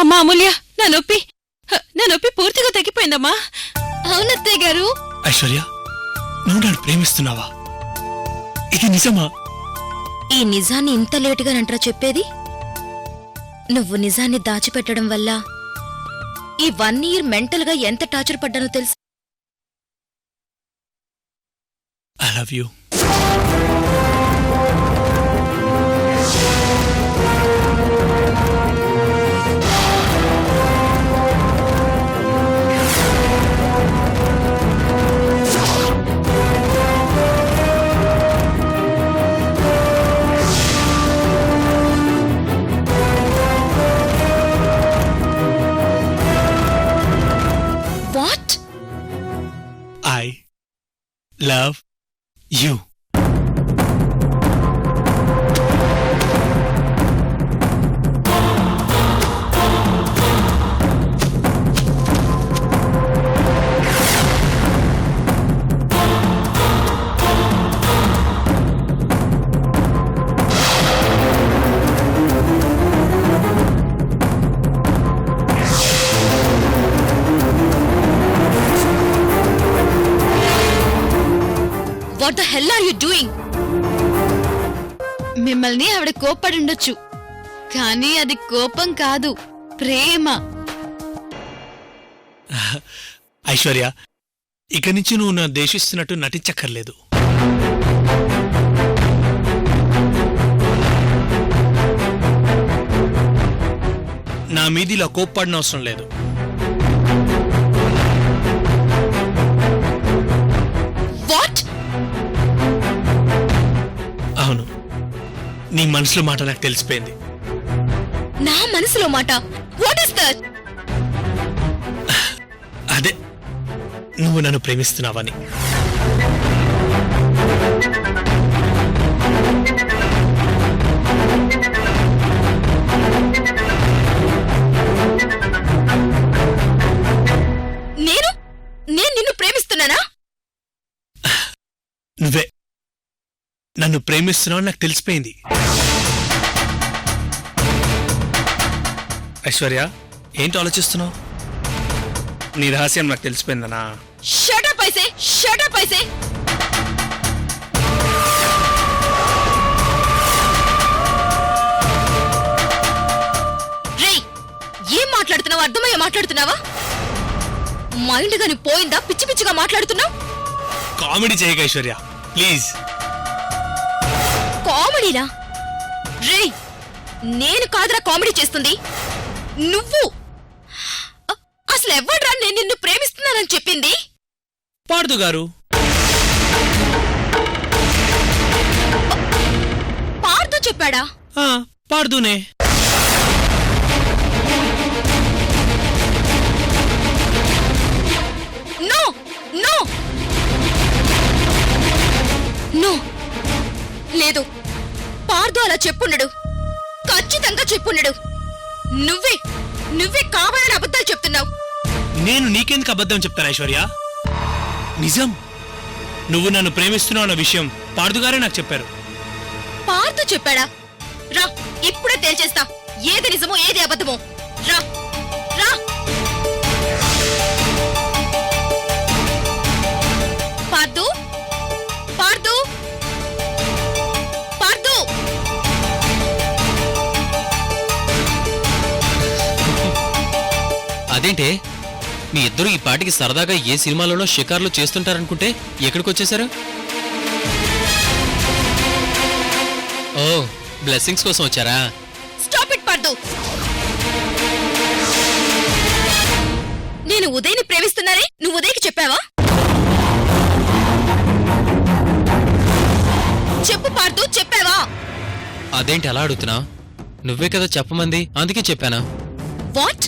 అమ్మా అమూల్య నా నొప్పి. నా నొప్పి పూర్తిగా తగ్గిపోయిందమ్మా. అవునత్తయ్య గారు. ఐశ్వర్య నువ్వు నన్ను ప్రేమిస్తున్నావా? ఇది నిజమా? ఈ నిజాన్ని ఇంత లేటుగానంట్రా చెప్పేది? నువ్వు నిజాన్ని దాచిపెట్టడం వల్ల ఈ వన్ ఇయర్ మెంటల్గా ఎంత టార్చర్ పడ్డానో తెలుసు? I love you. Love you the hell are you doing మిమ్మల్ని ఆవిడ కోప్పడి ఉండొచ్చు కానీ అది కోపం కాదు. ప్రేమ. ఐశ్వర్య ఇక నుంచి నువ్వు నా దేశిస్తున్నట్టు నటించక్కర్లేదు. నా మీద ఇలా కోప్పడిన అవసరం లేదు. నీ మనసులో మాట నాకు తెలిసిపోయింది. నా మనసులో మాట? వాట్ ఇస్ దట్ అదే నువ్వు నన్ను ప్రేమిస్తున్నావని నేను? నేను నిన్ను ప్రేమిస్తున్నానా? నువ్వే నన్ను ప్రేమిస్తున్నావు నాకు తెలిసిపోయింది. ఐశ్వర్య ఏంటి ఆలోచిస్తున్నావు? నీ రహస్యం నాకు తెలిసిపోయిందనా షట్ అప్ ఐసే! షట్ అప్ ఐసే! రేయ్ ఏం మాట్లాడుతున్నావు? అర్థమయ్యే మాట్లాడుతున్నావా? మైండ్ గాని పోయిందా? పిచ్చి పిచ్చిగా మాట్లాడుతున్నావు? కామెడీ చేయక ఐశ్వర్య ప్లీజ్. కామెడీనా? రేయ్ నేను కాదురా కామెడీ చేస్తుంది. నువ్వు? అసలు ఎవడ్రా నేను నిన్ను ప్రేమిస్తున్నానని చెప్పింది? పాడుదు గారు. పార్తో చెప్పాడా? ఆ, పాడుదూనే. No no. నో. లేదు. పార్దు అలా చెప్పుండడు. ఖచ్చితంగా చెప్పుండడు. నువ్వే నువ్వే కావాలని అబద్ధాలు చెప్తున్నావు. నేను నీకెందుకు అబద్ధం చెప్తాను ఐశ్వర్య? నిజం. నువ్వు నన్ను ప్రేమిస్తున్నావు అన్న విషయం పాడుదుగారే నాకు చెప్పారు. పార్దు చెప్పాడా? రా ఇప్పుడే తేల్చేస్తా. ఏది నిజమో ఏది అబద్ధమో. రా. అదేంటే? మీ ఇద్దరు ఈ పాటికి సరదాగా ఏ సినిమాలోనో షికార్లు చేస్తుంటారనుకుంటే ఎక్కడికి వచ్చేసారు ఓ బ్లెస్సింగ్స్ కోసం వచ్చారా? స్టాప్ ఇట్ పర్దు. నేను ఉదయ్ని ప్రేమిస్తున్నానే నువ్వు ఉదయ్కి చెప్పావా? చెప్పు పార్దు చెప్పావా? అదేంటి అలా అడుగుతున్నావు నువ్వే కదా చెప్పమంది అందుకే చెప్పానా? వాట్?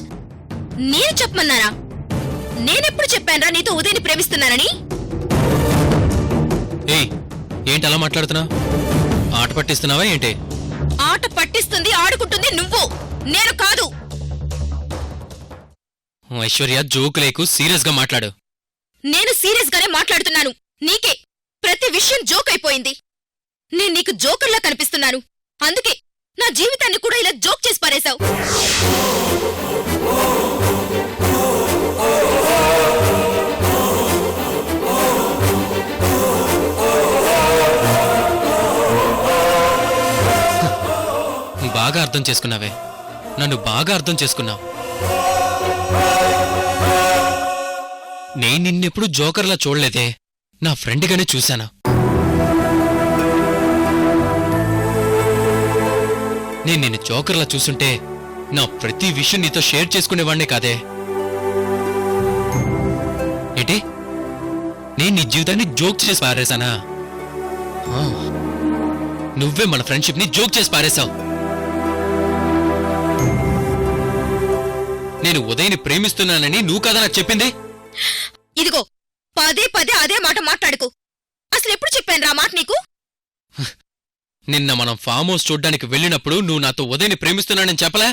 నేను చెప్పమన్నారా నేనెప్పుడు చెప్పానురా నీతో ఉదయ్ని ప్రేమిస్తున్నానని? ఏయ్ ఏంటి అలా మాట్లాడుతున్నావు? ఆట పట్టిస్తున్నావా ఏంటి? ఆట పట్టిస్తుంది ఆడుకుంటుంది నువ్వు. నేను కాదు. ఐశ్వర్య జోకు లేకు సీరియస్గా మాట్లాడు. నేను సీరియస్ గానే మాట్లాడుతున్నాను. నీకే ప్రతి విషయం జోక్ అయిపోయింది. నేను నీకు జోకర్లా కనిపిస్తున్నాను. అందుకే నా జీవితాన్ని కూడా ఇలా జోక్ చేసి పారేశావు. బాగా అర్థం చేసుకున్నావే. నన్ను బాగా అర్థం చేసుకున్నావు. నేను నిన్నెప్పుడు జోకర్లా చూడలేదే. నా ఫ్రెండ్గానే చూశాను. నేను నిన్ను జోకర్లా చూసుంటే నా ప్రతి విషయం నీతో షేర్ చేసుకునేవాణ్ణే కాదే. ఏంటి? నేను నీ జీవితాన్ని జోక్ చేసి పారేశానా? నువ్వే మన ఫ్రెండ్షిప్ని జోక్ చేసి పారేశావు. నేను ఉదయ్ని ప్రేమిస్తున్నానని నువ్వు కదా నాకు చెప్పింది? ఇదిగో పదే పదే అదే మాట మాట్లాడుకు. అసలు ఎప్పుడు చెప్పాను రా మాట నీకు? నిన్న మనం ఫామ్ హౌస్ చూడ్డానికి వెళ్ళినప్పుడు నువ్వు నాతో ఉదయ్ని ప్రేమిస్తున్నానని చెప్పలే?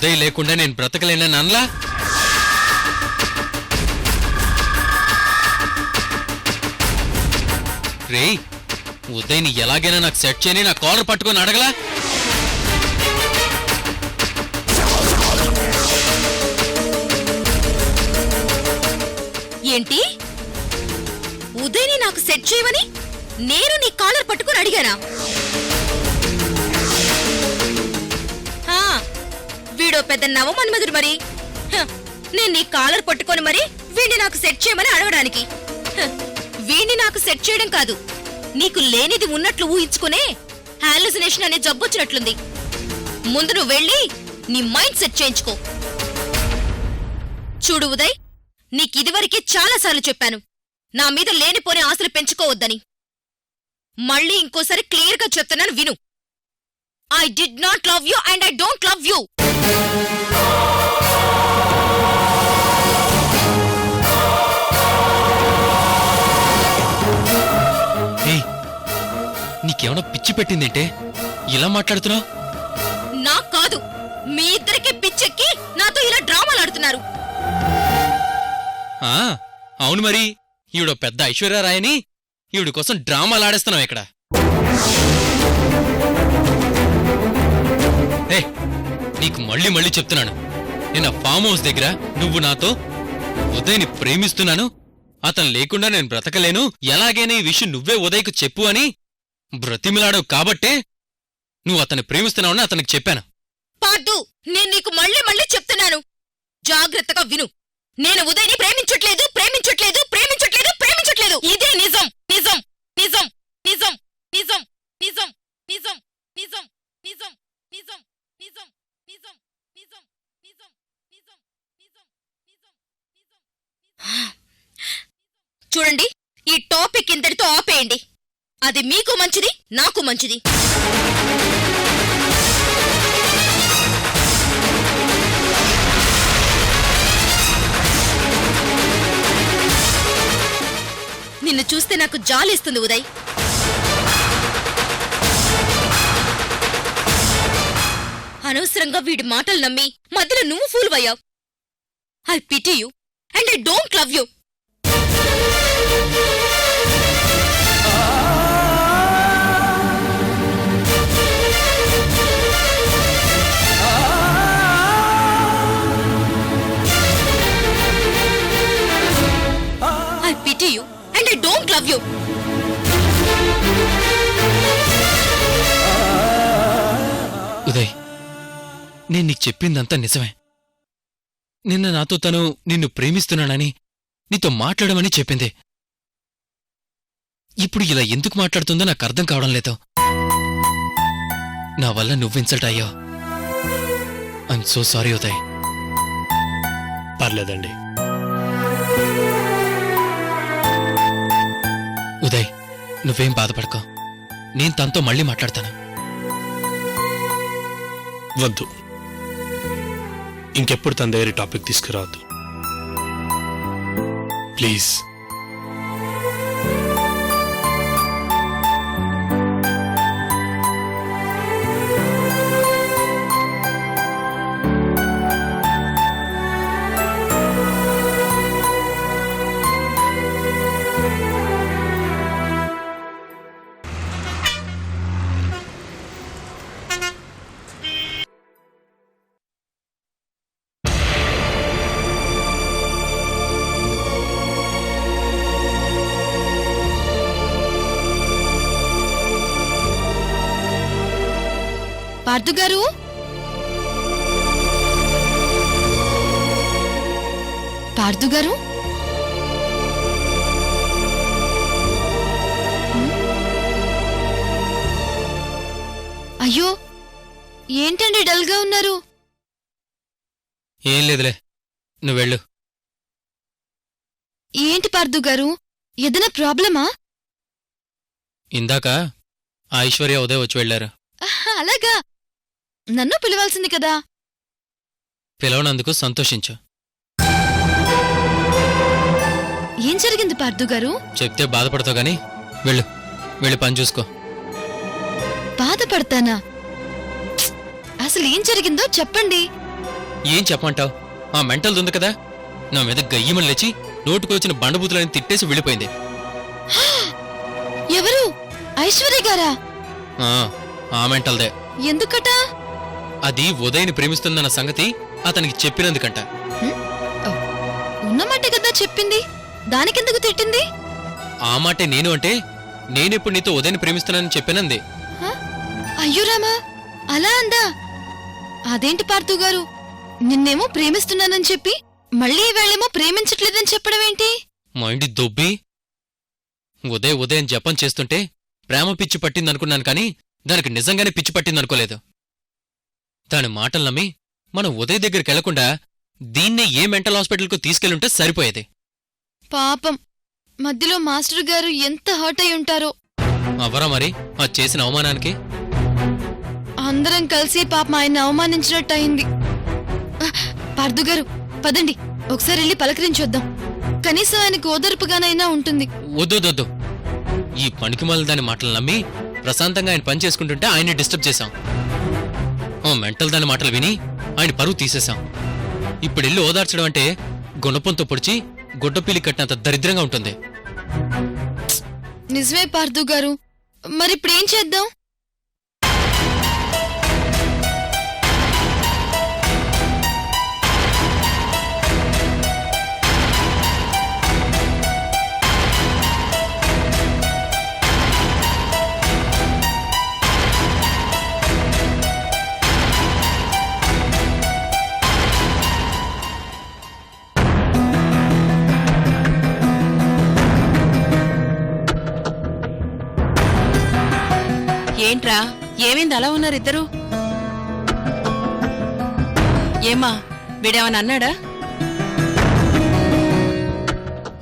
ఉదయ్ లేకుండా నేను బ్రతకలేనని అనలా? రేయ్ ఉదయ్ని ఎలాగైనా నాకు సెట్ చేయని నా కాలర్ పట్టుకొని అడగలా? ఏంటి? ఉదయని నాకు సెట్ చేయమని నేను నీ కాలర్ పట్టుకొని అడిగానా? వీడో పెద్ద నవమన్మధుడు మరి. హ, నేను నీ కాలర్ పట్టుకొని మరి వీణ్ణి నాకు సెట్ చేయమని అడగడానికి. హ, నాకు సెట్ చేయడం కాదు. నీకు లేనిది ఉన్నట్లు ఊహించుకునే హాలుసినేషన్ అనే జబ్బొచ్చినట్లుంది ముందు నువ్వు వెళ్ళి నీ మైండ్ సెట్ చేయించుకో. చూడు ఉదయ్ నీకిదివరకే చాలాసార్లు చెప్పాను. నా మీద లేనిపోని ఆశలు పెంచుకోవద్దని. మళ్ళీ ఇంకోసారి క్లియర్గా చెప్తున్నాను విను. I did not love you and I don't love you నీకేమైనా పిచ్చి పెట్టిందేంటే? ఇలా మాట్లాడుతున్నావు? నాకు కాదు. మీ ఇద్దరికి పిచ్చెక్కి నాతో ఇలా డ్రామాలు ఆడుతున్నారు. ఆ, అవును మరి. ఈవిడ పెద్ద ఐశ్వర్యరాయని ఈవిడ కోసం డ్రామాలు ఆడేస్తున్నావు ఇక్కడ. ఏ నీకు మళ్ళీ మళ్ళీ చెప్తున్నాను. నేను ఆ ఫామ్ హౌస్ దగ్గర నువ్వు నాతో ఉదయ్ని ప్రేమిస్తున్నాను. అతను లేకుండా నేను బ్రతకలేను. ఎలాగైనా ఈ విషయం నువ్వే ఉదయ్కు చెప్పు అని బ్రతిమిలాడవు కాబట్టే నువ్వు అతన్ని ప్రేమిస్తున్నావని అతనికి చెప్పాను. పార్దు నేను నీకు మళ్ళీ మళ్ళీ చెప్తున్నాను. జాగ్రత్తగా విను. నేను ఉదయ్ని ప్రేమించట్లేదు ప్రేమించట్లేదు ప్రేమించట్లేదు ప్రేమించట్లేదు. ఇదే నిజం నిజం నిజం నిజం నిజం నిజం నిజం. చూడండి ఈ టాపిక్ ఇంతటితో ఆపేయండి. అది మీకు మంచిది నాకు మంచిది. నిన్ను చూస్తే నాకు జాలిస్తుంది ఉదయ్. అనవసరంగా వీడి మాటలు నమ్మి మధ్యలో నువ్వు ఫూల్వయ్యావు I pity you and I don't love you Uday నేను నీకు చెప్పిందంతా నిజమే. నిన్న నాతో తను నిన్ను ప్రేమిస్తున్నానని నీతో మాట్లాడమని చెప్పింది. ఇప్పుడు ఇలా ఎందుకు మాట్లాడుతుందో నాకు అర్థం కావడం లేదు. నా వల్ల నువ్వు ఇన్సల్ట్ అయ్యావు. I'm so sorry Uday. పర్లేదండి. ఉదయ్ నువ్వేం బాధపడకో. నేను తనతో మళ్ళీ మాట్లాడతాను. వద్దు. ఇంకెప్పుడు తన దగ్గర టాపిక్ తీసుకురావద్దు. ప్లీజ్. పార్థు గారు? పార్థు గారు? అయ్యో ఏంటండి డల్గా ఉన్నారు? ఏం లేదులే నువ్వు వెళ్ళు. ఏంటి పార్థు గారు ఏదైనా ప్రాబ్లమా? ఇందాక ఐశ్వర్య ఉదయ్ వచ్చి వెళ్ళారు ఆహా, అలాగా. నన్ను పిలవాల్సింది కదా. పిలవనందుకు సంతోషించు. ఏం జరిగింది పార్థు గారు? చెప్తే బాధపడతావు గాని వెళ్ళు. వెళ్ళి పని చూసుకో. బాధపడతానా? అసలు ఏం జరిగిందో చెప్పండి. ఏం చెప్పమంటావు? ఆ మెంటల్ ఉంది కదా. నా మీద గయ్యమని లేచి నోటుకొచ్చిన బండబూతులని తిట్టేసి వెళ్ళిపోయింది. ఎవరు? ఐశ్వర్య గారా? ఆ, ఆ మెంటల్దే. ఎందుకట? అది ఉదయ్ని ప్రేమిస్తుందన్న సంగతి అతనికి చెప్పినందుకంట. ఉన్నమాట కదా చెప్పింది? దానికెందుకు తిట్టింది? ఆ మాటే నేను అంటే నేనెప్పుడు నీతో ఉదయ్ని ప్రేమిస్తున్నానని చెప్పినంది? అయ్యో రామా అలా అందా? అదేంటి పార్థు గారు? నిన్నేమో ప్రేమిస్తున్నానని చెప్పి మళ్ళీ వేళేమో ప్రేమించట్లేదని చెప్పడం ఏంటి? మైండ్ దొబ్బి. ఉదయ్ ఉదయం జపం చేస్తుంటే ప్రేమ పిచ్చి పట్టిందనుకున్నాను కానీ దానికి నిజంగానే పిచ్చి పట్టిందనుకోలేదు. దాని మాటలు నమ్మి మనం ఉదయ్ దగ్గరికి వెళ్ళకుండా దీన్నే ఏ మెంటల్ హాస్పిటల్కు తీసుకెళ్ళుంటే సరిపోయేది. పాపం. మధ్యలో మాస్టర్ గారు ఎంత హర్ట్ అయి ఉంటారో. అవరా మరి? ఆ చేసిన అవమానానికి? అందరం కలిసి పాపం ఆయన అవమానించినట్టు అయింది పార్థు గారు పదండి. ఒకసారి వెళ్ళి పలకరించొద్దాం. కనీసం ఆయనకు ఓదర్పుగానైనా ఉంటుంది. వద్దొద్దొద్దు ఈ పనికిమాల దాని మాటలు నమ్మి ప్రశాంతంగా ఆయన పని చేసుకుంటుంటే ఆయన్ని డిస్టర్బ్ చేశాం. ఓ మెంటల్ దాని మాటలు విని ఆయన పరువు తీసేశాం. ఇప్పుడెళ్ళి ఓదార్చడం అంటే గుణపంతో పొడిచి గుడ్డపీలి కట్టినంత దరిద్రంగా ఉంటుంది. నిజమే పార్థు గారు. మరిప్పుడేం చేద్దాం? ఏమైంది అలా ఉన్నారు ఇద్దరు? ఏమా వీడేమని అన్నాడా?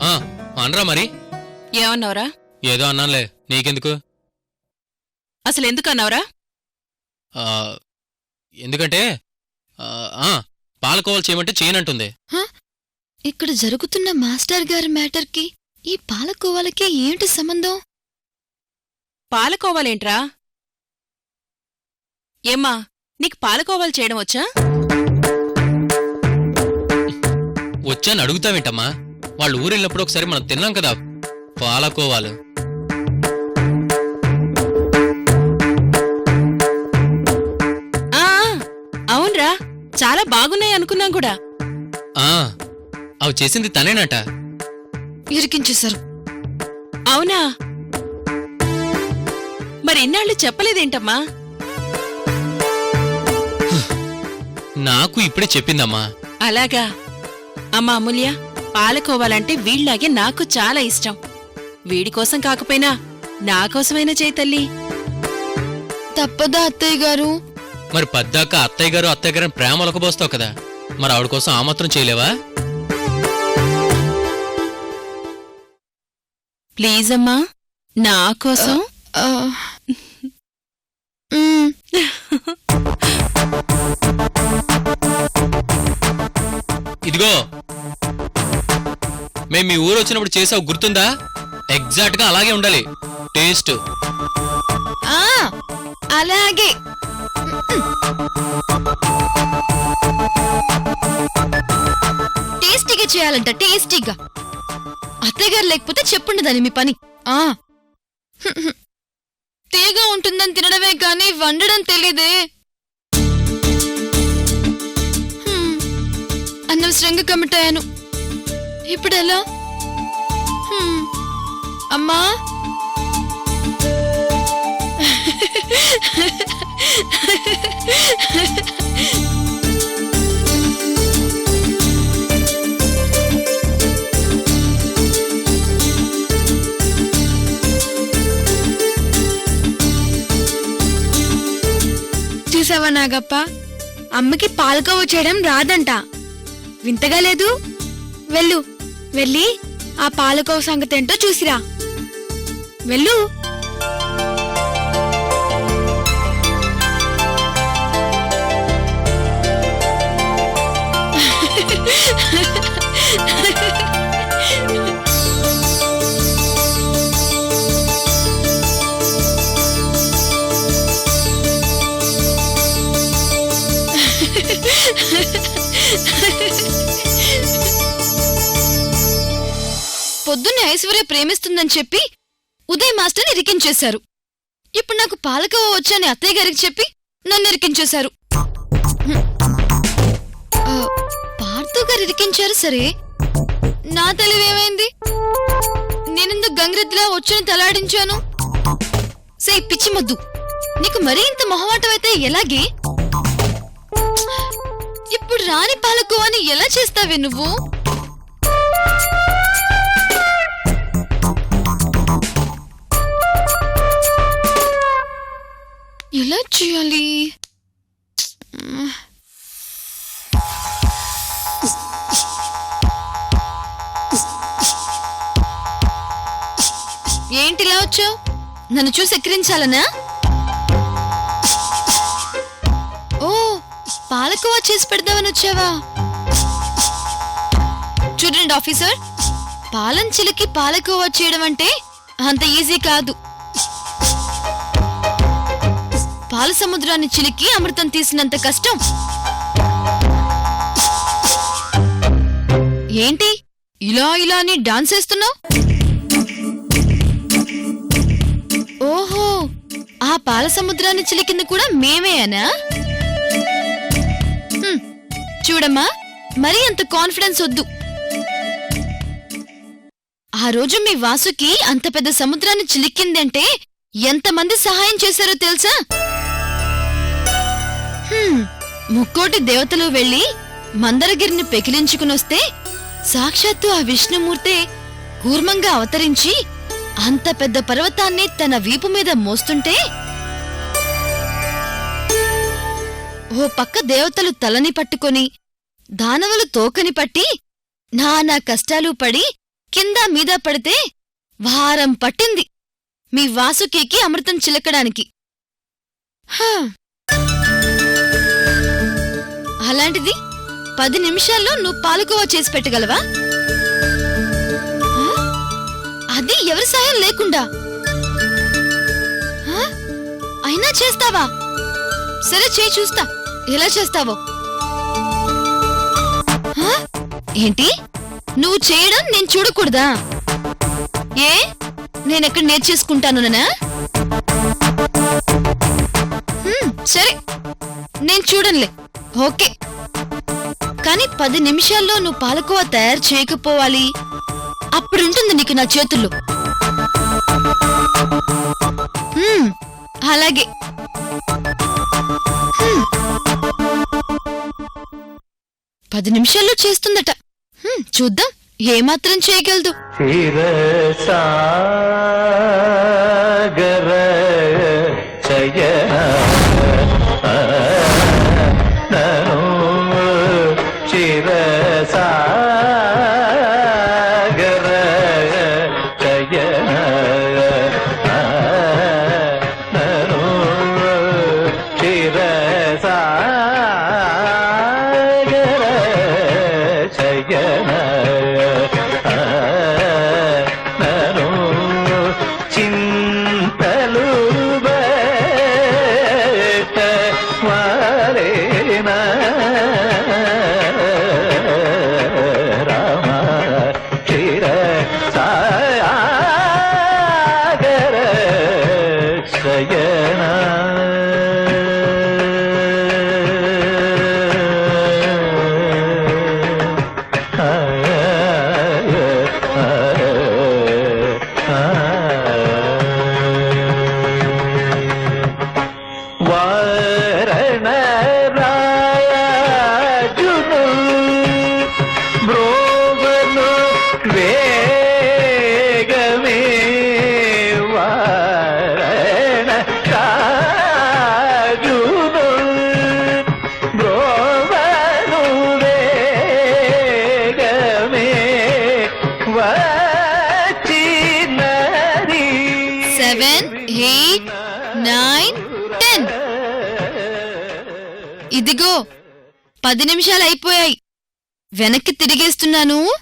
ఆ అనరా మరి? ఏమన్నావురా? ఏదో అన్నానులే. నీకెందుకు? అసలు ఎందుకు అన్నావురా? ఆ, ఎందుకంటే ఆ, ఆ, పాలకోవాలు చేయమంటే చేయనంటుంది. ఇక్కడ జరుగుతున్న మాస్టర్ గారి మ్యాటర్కి ఈ పాలకోవాలకి ఏంటి సంబంధం? పాలకోవాలేంట్రా? ఏమ్మా నీకు పాలకోవాలు చేయడం వచ్చా? వచ్చాను అడుగుతావేంటమ్మా? వాళ్ళు ఊరెళ్ళినప్పుడు ఒకసారి మనం తిన్నాం కదా పాలకోవాలు. ఆ అవునరా చాలా బాగున్నాయి అనుకున్నాం కూడా. ఆ అవి చేసింది తనేనట. ఇరికించేశారు. అవునా? మరి ఇన్నాళ్ళు చెప్పలేదేంటమ్మా? నాకు ఇప్పుడే చెప్పిందమ్మా. అలాగా? అమ్మా అమూల్య పాలకోవాలంటే వీళ్ళలాగే నాకు చాలా ఇష్టం. వీడి కోసం కాకపోయినా నా కోసమైనా చేయి తల్లి. తప్పదా అత్తయ్య గారు? మరి పద్దాక అత్తయ్య గారు అత్తయ్య గారిని ప్రేమ ఒలకబోస్తావు కదా. మరి ఆవిడ కోసం ఆ మాత్రం చేయలేవా? ప్లీజ్ అమ్మా నా కోసం? ఆ, మ్, ఇదిగో. మేము మీ ఊరు వచ్చినప్పుడు చేసావు గుర్తుందా? ఎగ్జాక్ట్గా అలాగే ఉండాలి. టేస్ట్ ఆ, అలాగే. టేస్టీగా చేయాలంట టేస్టీగా. అత్తయ్య గారు లేకపోతే చెప్పుండి దాని మీ పని. ఆ. తీగా ఉంటుందని తినడమే కానీ వండడం తెలీదే. అనవసరంగా కమిట్ అయ్యాను. ఇప్పుడు ఎలా అమ్మా. చూసావా నాగప్ప? అమ్మకి పాలకోవ చేయడం రాదంట. వింతగా లేదు? వెళ్ళు వెళ్ళి ఆ పాలకోవ సంగతి ఏంటో చూసిరా. వెళ్ళు. పొద్దున్నే ఐశ్వర్య ప్రేమిస్తుందని చెప్పి ఉదయ్ మాస్టర్ని ఇరికించేశారు. ఇప్పుడు నాకు పాలకోవ వచ్చని అత్తయ్య గారికి చెప్పి నన్ను ఇరికించేశారు. పార్థు గారు ఇరికించారు సరే. నా తెలివేమైంది నేనెందుకు గంగిరెద్దులా వచ్చని తలాడించాను? సే పిచ్చిమద్దు నీకు మరీ ఇంత మొహమాటం అయితే ఎలాగే? ఇప్పుడు రాని పాలకోవాని ఎలా చేస్తావే నువ్వు? ఎలా చేయాలి? ఏంటిలా వచ్చావు? నన్ను చూసి ఎక్కిరించాలనా? పాలకోవా చేసి పెడదామని వచ్చావా? చూడండి ఆఫీసర్. పాలం చిలికి పాలకోవా చేయడం అంటే అంత ఈజీ కాదు. పాల సముద్రాన్ని చిలికి అమృతం తీసినంత కష్టం. ఏంటి? ఇలా ఇలా అని డాన్స్ వేస్తున్నావు? ఓహో ఆ పాల సముద్రాన్ని చిలికింది కూడా మేమేనా? చూడమ్మా. మరీ అంత కాన్ఫిడెన్స్ వద్దు. ఆ రోజు మీ వాసుకి అంత పెద్ద సముద్రాన్ని చిలిక్కిందంటే ఎంతమంది సహాయం చేశారో తెలుసా? ముక్కోటి దేవతలు వెళ్ళి మందరగిరిని పెకిలించుకునొస్తే సాక్షాత్తు ఆ విష్ణుమూర్తే కూర్మంగా అవతరించి అంత పెద్ద పర్వతాన్ని తన వీపు మీద మోస్తుంటే ఓ పక్క దేవతలు తలని పట్టుకొని దానవులు తోకని పట్టి నానా కష్టాలు పడి కింద మీద పడితే వారం పట్టింది మీ వాసుకీకి అమృతం చిలకడానికి. అలాంటిది పది నిమిషాల్లో నువ్వు పాలకోవా చేసి పెట్టగలవా? అది ఎవరి సాయం లేకుండా? అయినా చేస్తావా? సరే చేయి చూస్తా. ఎలా చేస్తావో? ఏంటి? నువ్వు చేయడం నేను చూడకూడదా? ఏ? నేనెక్కడ నేర్చేసుకుంటానునా సరే. నేను చూడనులే ఓకే. కానీ పది నిమిషాల్లో నువ్వు పాలకోవా తయారు చేయకపోవాలి? అప్పుడుంటుంది నీకు నా చేతుల్లో. అలాగే. పది నిమిషాల్లో చేస్తుందట. చూద్దాం. ఏమాత్రం చేయగలదు. క్షీరసాగర శయన పది నిమిషాలు అయిపోయాయి. వెనక్కి తిరిగేస్తున్నాను.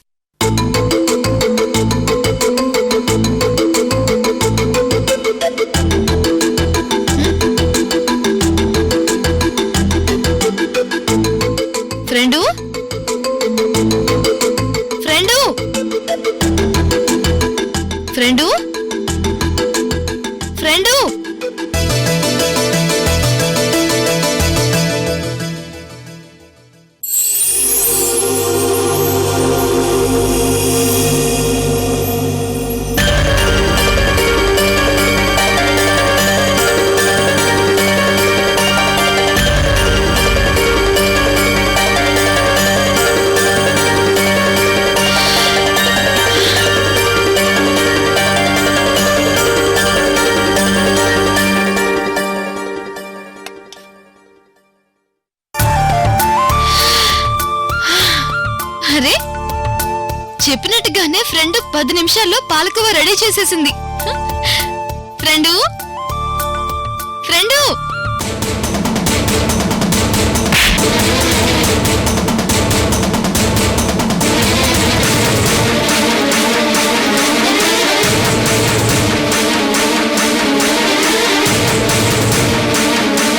పది నిమిషాల్లో పాలకోవ రెడీ చేసేసింది. ఫ్రెండు